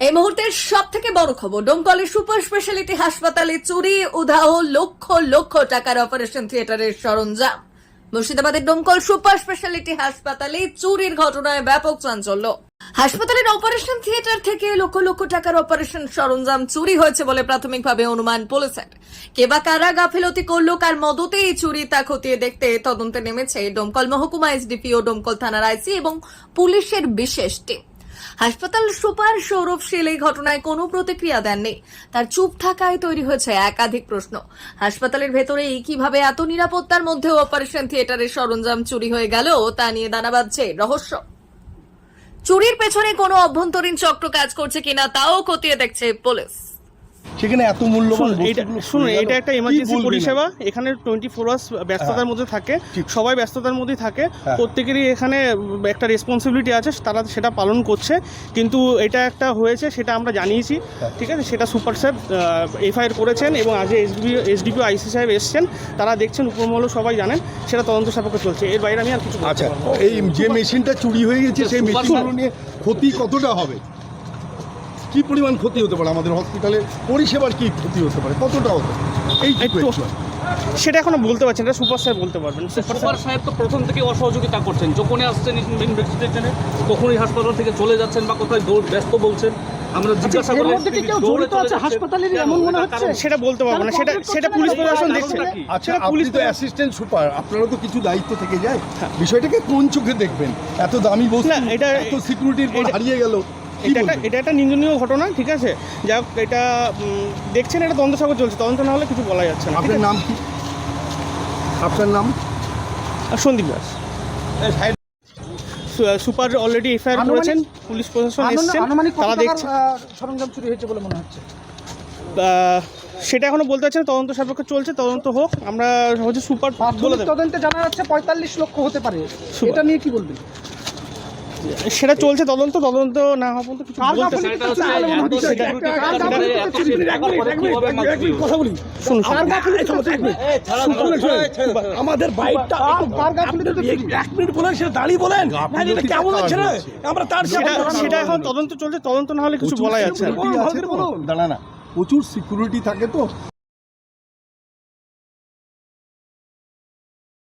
এই মুহূর্তের সব থেকে বড় খবর ডোমকলের সুপার স্পেশালিটি হাসপাতালে চুরি, উধাহ, লক্ষ লক্ষ টাকার অপারেশন থিয়েটারের সরঞ্জাম। মুর্শিদাবাদের ডোমকল সুপার স্পেশালিটি হাসপাতালে চুরির ঘটনায় ব্যাপক চাঞ্চল্য। হাসপাতালের অপারেশন থিয়েটার থেকে লক্ষ লক্ষ টাকার অপারেশন সরঞ্জাম চুরি হয়েছে বলে প্রাথমিকভাবে অনুমান পুলিশের কেবা কারা গাফিলতি করল, কার মদতে এই চুরি তা খতিয়ে দেখতে তদন্তে নেমেছে ডোমকল মহকুমা এসডিপি ও ডোমকল থানার আইসি এবং পুলিশের বিশেষ টিম। হাসপাতাল সুপার সৌরভ শীল এই ঘটনায় কোনো প্রতিক্রিয়া দেননি। তার চুপ থাকায় তৈরি হয়েছে একাধিক প্রশ্ন। হাসপাতালের ভেতরে কীভাবে এত নিরাপত্তার মধ্যেও অপারেশন থিয়েটারের সরঞ্জাম চুরি হয়ে গেল, তা নিয়ে দানা বাঁধছে রহস্য। চুরির পেছনে কোনো অভ্যন্তরীণ চক্র কাজ করছে কিনা, তাও খতিয়ে দেখছে পুলিশ। সেখানে এত মূল্যবান শুনুন, এটা একটা কি ইমার্জেন্সি পরিষেবা এখানে টোয়েন্টি ফোর আওয়ার্স ব্যস্ততার হ্যাঁ। মধ্যে থাকে সবাই ব্যস্ততার মধ্যেই থাকে। হ্যাঁ। প্রত্যেকেরই এখানে একটা রেসপন্সিবিলিটি আছে তারা সেটা পালন করছে। কিন্তু এটা একটা হয়েছে সেটা আমরা জানিয়েছি হ্যাঁ। ঠিক আছে? সেটা সুপার স্যার এফআইআর করেছেন এবং আজ এসডিপি এসডিপিও আইসি সাহেব এসছেন। তারা দেখছেন উপমহল সবাই জানেন সেটা তদন্ত সাপেক্ষে চলছে। এর বাইরে আমি আর কিছু আচ্ছা এই যে মেশিনটা চুরি হয়ে গেছে সেই মেশিনগুলো নিয়ে ক্ষতি কতটা হবে? কি পরিমাণ ক্ষতি হতে পারে আমাদের হসপিটালে পরিষেবার কি ক্ষতি হতে পারে? কতটা হতে এই সেটা এখনও বলতে পারছেন না সুপার স্যার বলতে পারবেন সুপার সাহেব তো প্রথম থেকে অসহযোগিতা করছেন। যখনই আসছেন ইনভেস্টিগেশনে তখনই হাসপাতাল থেকে চলে যাচ্ছেন বা কোথায় দৌড় ব্যস্ত বলছেন। আমরা জিজ্ঞাসা এর করলে মধ্যে কি কেউ দৌড়ে জড়িত আছে। এমন মনে হচ্ছে? সেটা বলতে পারব না সেটা সেটা পুলিশ প্রশাসন দেখছে। আচ্ছা পুলিশ তো অ্যাসিস্ট্যান্ট সুপার আপনারও তো কিছু দায়িত্ব থেকে যায় বিষয়টাকে কোন চোখে দেখবেন? এত দামি বস্তু এটা- এত সিকিউরিটির হারিয়ে গেল। এটা একটা এটা একটা নিন্দনীয় ঘটনা ঠিক আছে? হোক এটা দেখছেন এটা তদন্ত সাগর চলছে। তদন্ত না হলে কিছু বলা যাচ্ছে না আপনার নাম? কি আপনার নাম? আর Sandip Das. Super already FIR করেছেন পুলিশ প্রশাসন এসছেন তারা আহ, সরঞ্জাম চুরি হয়েছে বলে মনে হচ্ছে? সেটা এখনও বলতে পারছেন তদন্ত সাপেক্ষে চলছে তদন্ত হোক আমরা হচ্ছে সুপার বলে তদন্তে জানা যাচ্ছে পঁয়তাল্লিশ লক্ষ হতে পারে। এটা নিয়ে কি বলবেন? সেটা চলছে তদন্ত তদন্ত না হওয়া পর্যন্ত কিছু মনে? আমাদের বাইকটা? এক মিনিট বলেন সেটা দাঁড়িয়ে বলেন। কেমন না? আমরা তার সেটা সেটা এখন তদন্ত চলছে তদন্ত না হলে কিছু বলা যাচ্ছে? দাঁড়া না প্রচুর সিকিউরিটি থাকে তো?